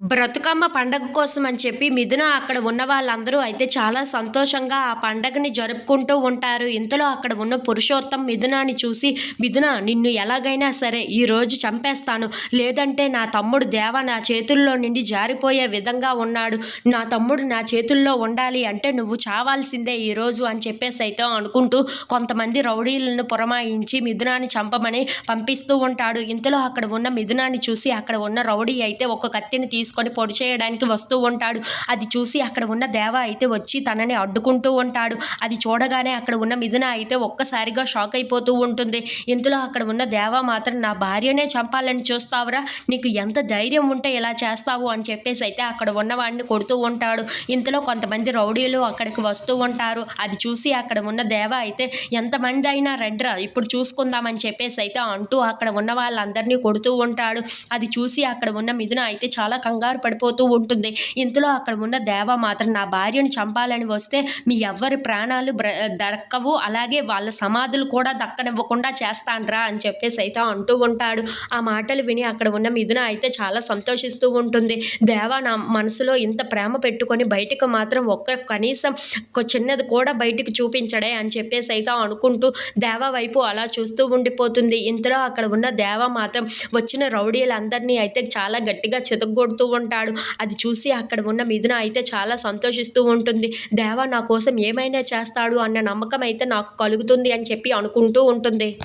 బ్రతుకమ్మ పండగ కోసం అని చెప్పి మిథున అక్కడ ఉన్న వాళ్ళందరూ అయితే చాలా సంతోషంగా ఆ పండగని జరుపుకుంటూ ఉంటారు. ఇంతలో అక్కడ ఉన్న పురుషోత్తం మిథునాని చూసి మిథున నిన్ను ఎలాగైనా సరే ఈ రోజు చంపేస్తాను. లేదంటే నా తమ్ముడు దేవ నా చేతుల్లో నుండి జారిపోయే విధంగా ఉన్నాడు. నా తమ్ముడు నా చేతుల్లో ఉండాలి అంటే నువ్వు చావాల్సిందే ఈరోజు అని చెప్పేసి అయితే అనుకుంటూ కొంతమంది రౌడీలను పురమాయించి మిథునాని చంపమని పంపిస్తూ ఉంటాడు. ఇంతలో అక్కడ ఉన్న మిథునాన్ని చూసి అక్కడ ఉన్న రౌడీ అయితే ఒక కత్తిని తీసుకొని పొడి చేయడానికి వస్తూ ఉంటాడు. అది చూసి అక్కడ ఉన్న దేవ అయితే వచ్చి తనని అడ్డుకుంటూ ఉంటాడు. అది చూడగానే అక్కడ ఉన్న మిథున అయితే ఒక్కసారిగా షాక్ అయిపోతూ ఉంటుంది. ఇంతలో అక్కడ ఉన్న దేవ మాత్రం నా భార్యనే చంపాలని చూస్తావురా? నీకు ఎంత ధైర్యం ఉంటే ఇలా చేస్తావు? అని చెప్పేసి అయితే అక్కడ ఉన్నవాడిని కొడుతూ ఉంటాడు. ఇంతలో కొంతమంది రౌడీలు అక్కడికి వస్తూ ఉంటారు. అది చూసి అక్కడ ఉన్న దేవ అయితే ఎంతమంది అయినా రెడ్రా ఇప్పుడు చూసుకుందామని చెప్పేసి అయితే అంటూ అక్కడ ఉన్న వాళ్ళందరినీ కొడుతూ ఉంటాడు. అది చూసి అక్కడ ఉన్న మిథున అయితే చాలా కంగారు పడిపోతూ ఉంటుంది. ఇంతలో అక్కడ ఉన్న దేవ మాత్రం నా భార్యను చంపాలని వస్తే మీ ఎవ్వరి ప్రాణాలు బ్ర దక్కవు అలాగే వాళ్ళ సమాధులు కూడా దక్కనివ్వకుండా చేస్తాండ్రా అని చెప్పేసి అయితే అంటూ ఉంటాడు. ఆ మాటలు విని అక్కడ ఉన్న మిథున అయితే చాలా సంతోషిస్తూ ఉంటుంది. దేవ నా మనసులో ఇంత ప్రేమ పెట్టుకొని బయటకు మాత్రం ఒక్క కనీసం ఒక చిన్నది కూడా బయటికి చూపించడే అని చెప్పేసి అయితే అనుకుంటూ దేవ వైపు అలా చూస్తూ ఉండిపోతుంది. ఇంతలో అక్కడ ఉన్న దేవ మాత్రం వచ్చిన రౌడీలందరినీ అయితే చాలా గట్టిగా చితగొడుతూ ఉంటాడు. అది చూసి అక్కడ ఉన్న మిథున అయితే చాలా సంతోషిస్తూ ఉంటుంది. దేవ నా కోసం ఏమైనా చేస్తాడు అన్న నమ్మకం అయితే నాకు కలుగుతుంది అని చెప్పి అనుకుంటూ ఉంటుంది.